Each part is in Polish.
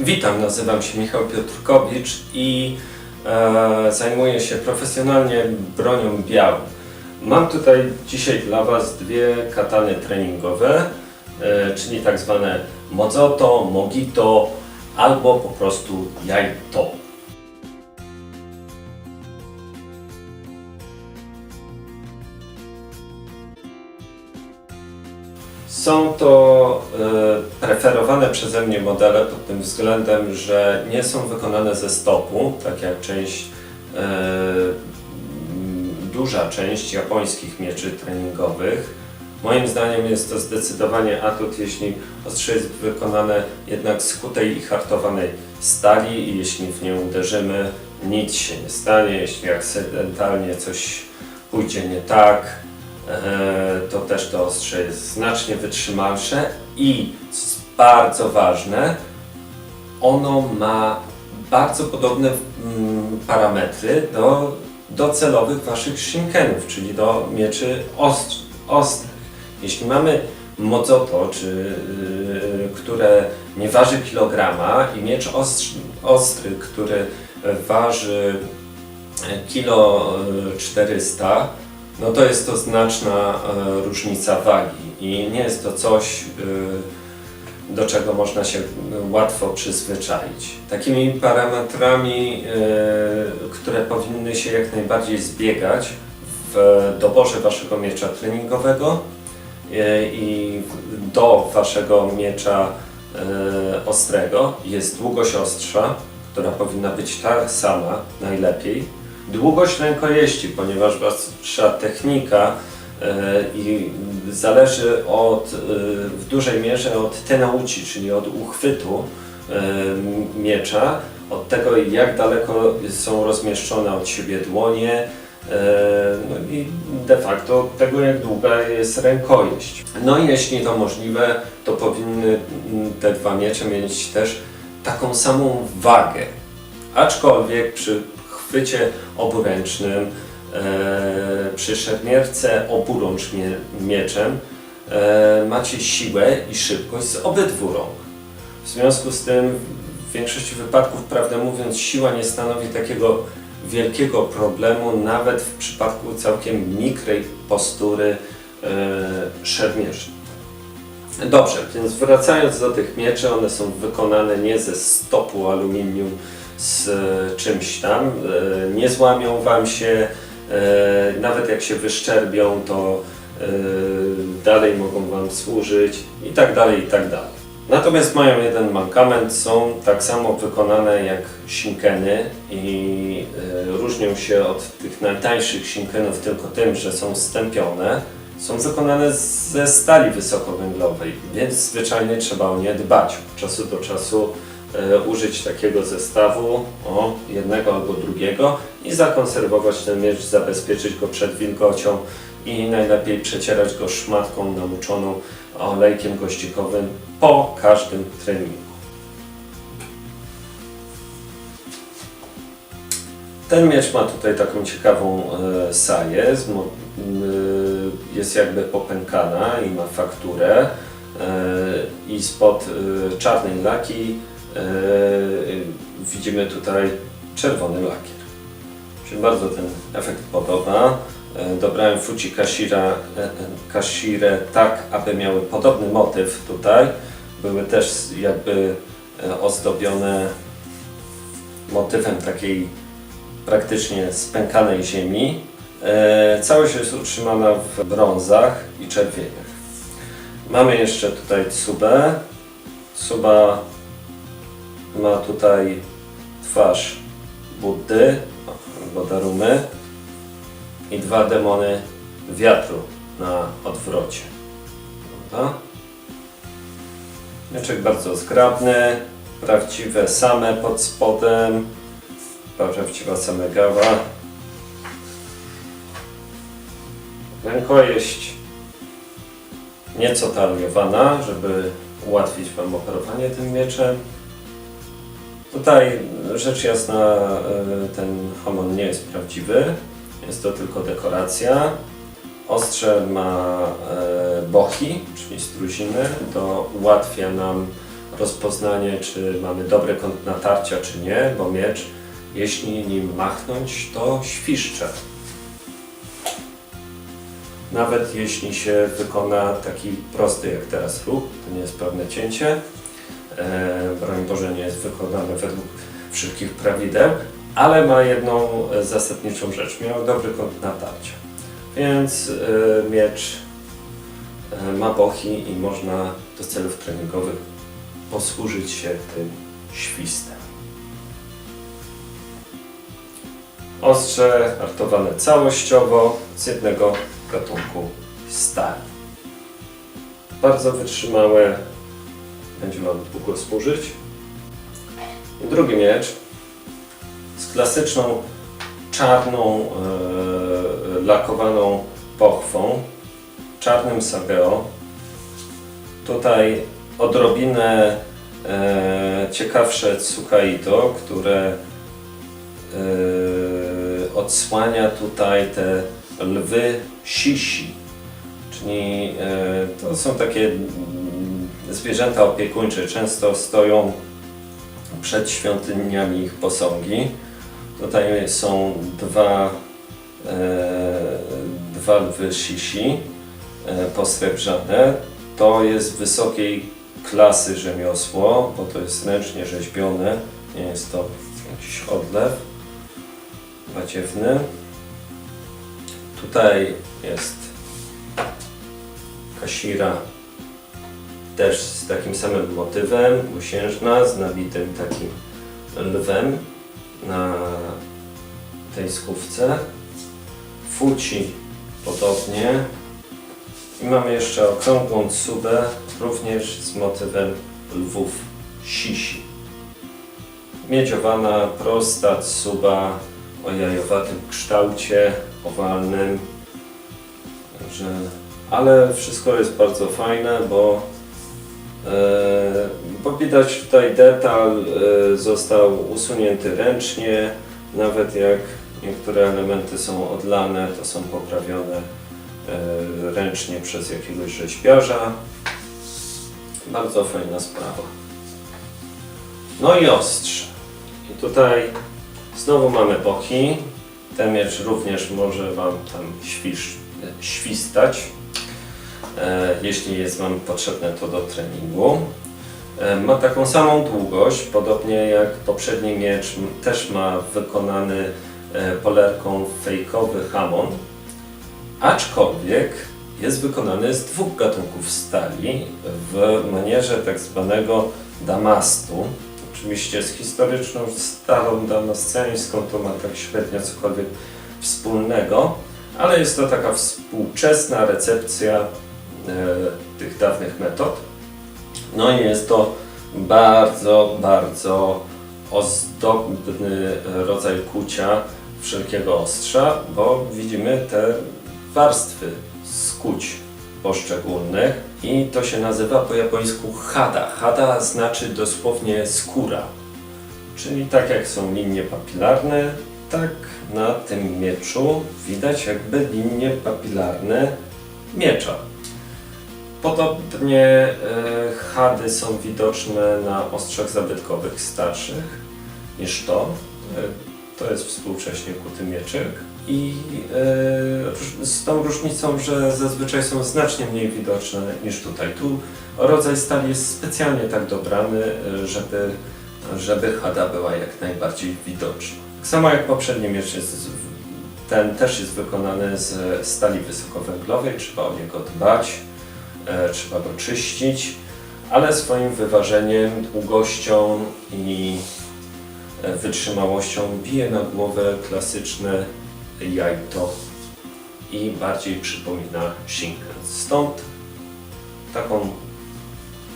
Witam, nazywam się Michał Piotrkowicz i e, zajmuję się profesjonalnie bronią białą. Mam tutaj dzisiaj dla Was dwie katany treningowe, e, czyli tak zwane Mozoto, Mogito albo po prostu Jajto. Są to e, preferowane przeze mnie modele pod tym względem, że nie są wykonane ze stopu, tak jak część, e, duża część japońskich mieczy treningowych. Moim zdaniem jest to zdecydowanie atut, jeśli ostrze jest wykonane jednak z kutej i hartowanej stali i jeśli w nie uderzymy, nic się nie stanie. Jeśli akcydentalnie coś pójdzie nie tak, e, to też to ostrze jest znacznie wytrzymalsze i bardzo ważne, ono ma bardzo podobne mm, parametry do docelowych waszych shinkenów, czyli do mieczy ostr, ostrych. Jeśli mamy mozoto, czy, yy, które nie waży kilograma i miecz ostry, ostry który waży kilo y, 400, no to jest to znaczna e, różnica wagi i nie jest to coś, y, do czego można się y, łatwo przyzwyczaić. Takimi parametrami, y, które powinny się jak najbardziej zbiegać w doborze waszego miecza treningowego i do waszego miecza ostrego jest długość ostrza, która powinna być ta sama najlepiej. Długość rękojeści, ponieważ wasza technika e, i zależy od, e, w dużej mierze od tenauci, czyli od uchwytu e, miecza, od tego jak daleko są rozmieszczone od siebie dłonie, no i de facto od tego jak długa jest rękojeść. No i jeśli to możliwe, to powinny te dwa miecze mieć też taką samą wagę. Aczkolwiek przy chwycie oburęcznym, e, przy szermierce oburącz mie, mieczem e, macie siłę i szybkość z obydwu rąk. W związku z tym w większości wypadków, prawdę mówiąc, siła nie stanowi takiego wielkiego problemu, nawet w przypadku całkiem mikrej postury e, szermierzy. Dobrze, więc wracając do tych mieczy, one są wykonane nie ze stopu aluminium z czymś tam, e, nie złamią Wam się, e, nawet jak się wyszczerbią, to e, dalej mogą Wam służyć i tak dalej, i tak dalej. Natomiast mają jeden mankament, są tak samo wykonane jak shinkeny i różnią się od tych najtańszych shinkenów tylko tym, że są stępione. Są wykonane ze stali wysokowęglowej, więc zwyczajnie trzeba o nie dbać. Od czasu do czasu użyć takiego zestawu, o, jednego albo drugiego i zakonserwować ten miecz, zabezpieczyć go przed wilgocią i najlepiej przecierać go szmatką namuczoną olejkiem goździkowym po każdym treningu. Ten miecz ma tutaj taką ciekawą e, saję, y, jest jakby popękana i ma fakturę e, i spod e, czarnej laki e, widzimy tutaj czerwony lakier. Mi się bardzo ten efekt podoba. E, Dobrałem Fuji Kashira, e, e, Kashire tak, aby miały podobny motyw tutaj. Były też jakby e, ozdobione motywem takiej praktycznie spękanej ziemi. E, całość jest utrzymana w brązach i czerwieniach. Mamy jeszcze tutaj Tsubę. Tsuba ma tutaj twarz Buddy, albo Darumy i dwa demony wiatru na odwrocie. Prawda? Mieczek bardzo zgrabny, prawdziwe same pod spodem, prawdziwa samegawa. Rękojeść nieco taliowana, żeby ułatwić Wam operowanie tym mieczem. Tutaj rzecz jasna y, ten homon nie jest prawdziwy, jest to tylko dekoracja. Ostrze ma e, boki, czyli struziny, to ułatwia nam rozpoznanie, czy mamy dobry kąt natarcia, czy nie, bo miecz, jeśli nim machnąć, to świszcze. Nawet jeśli się wykona taki prosty jak teraz ruch, to nie jest pewne cięcie, e, broń Boże nie jest wykonane według wszystkich prawideł, ale ma jedną e, zasadniczą rzecz, miał dobry kąt natarcia. Więc e, miecz e, ma bochi i można do celów treningowych posłużyć się tym świstem. Ostrze artowane całościowo z jednego gatunku stali. Bardzo wytrzymałe, będzie Wam długo służyć. I drugi miecz z klasyczną czarną e, lakowaną pochwą, czarnym sageo. Tutaj odrobinę e, ciekawsze tsukaito, które e, odsłania tutaj te lwy sisi. Czyli to są takie zwierzęta opiekuńcze, często stoją przed świątyniami ich posągi. Tutaj są dwa, e, dwa lwy sisi e, posrebrzane. To jest wysokiej klasy rzemiosło, bo to jest ręcznie rzeźbione, nie jest to jakiś odlew baciewny. Tutaj jest kasira też z takim samym motywem, usiężna, z nabitym takim lwem na tej skówce. Fuci podobnie. I mamy jeszcze okrągłą tsubę, również z motywem lwów sisi. Miedziowana, prosta tsuba o jajowatym kształcie, owalnym. Także, ale wszystko jest bardzo fajne, bo, bo widać tutaj detal e, został usunięty ręcznie, nawet jak niektóre elementy są odlane, to są poprawione e, ręcznie przez jakiegoś rzeźbiarza. Bardzo fajna sprawa. No i ostrze. I tutaj znowu mamy boki. Ten miecz również może Wam tam świsz, świstać, e, jeśli jest Wam potrzebne to do treningu. E, ma taką samą długość, podobnie jak poprzedni miecz, też ma wykonany e, polerką fejkowy hamon, aczkolwiek jest wykonany z dwóch gatunków stali w manierze tak zwanego damastu. Oczywiście z historyczną stalą damasceńską to ma tak średnio cokolwiek wspólnego, ale jest to taka współczesna recepcja e, tych dawnych metod. No i jest to bardzo, bardzo ozdobny rodzaj kucia wszelkiego ostrza, bo widzimy te warstwy skuć poszczególnych i to się nazywa po japońsku hada. Hada znaczy dosłownie skóra. Czyli tak jak są linie papilarne, tak na tym mieczu widać jakby linie papilarne miecza. Podobnie e, chady są widoczne na ostrzach zabytkowych starszych niż to. E, to jest współcześnie kuty mieczyk. I e, z tą różnicą, że zazwyczaj są znacznie mniej widoczne niż tutaj. Tu rodzaj stali jest specjalnie tak dobrany, e, żeby, żeby chada była jak najbardziej widoczna. Tak samo jak poprzedni miecz ten też jest wykonany z stali wysokowęglowej, trzeba o niego dbać, e, trzeba go czyścić, ale swoim wyważeniem, długością i e, wytrzymałością bije na głowę klasyczne jajto i bardziej przypomina shinken. Stąd taką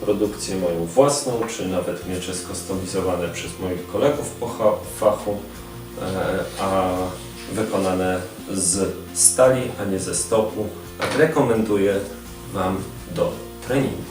produkcję moją własną, czy nawet miecze skustomizowane przez moich kolegów po fachu, e, a wykonane z stali, a nie ze stopu. Tak rekomenduję Wam do treningu.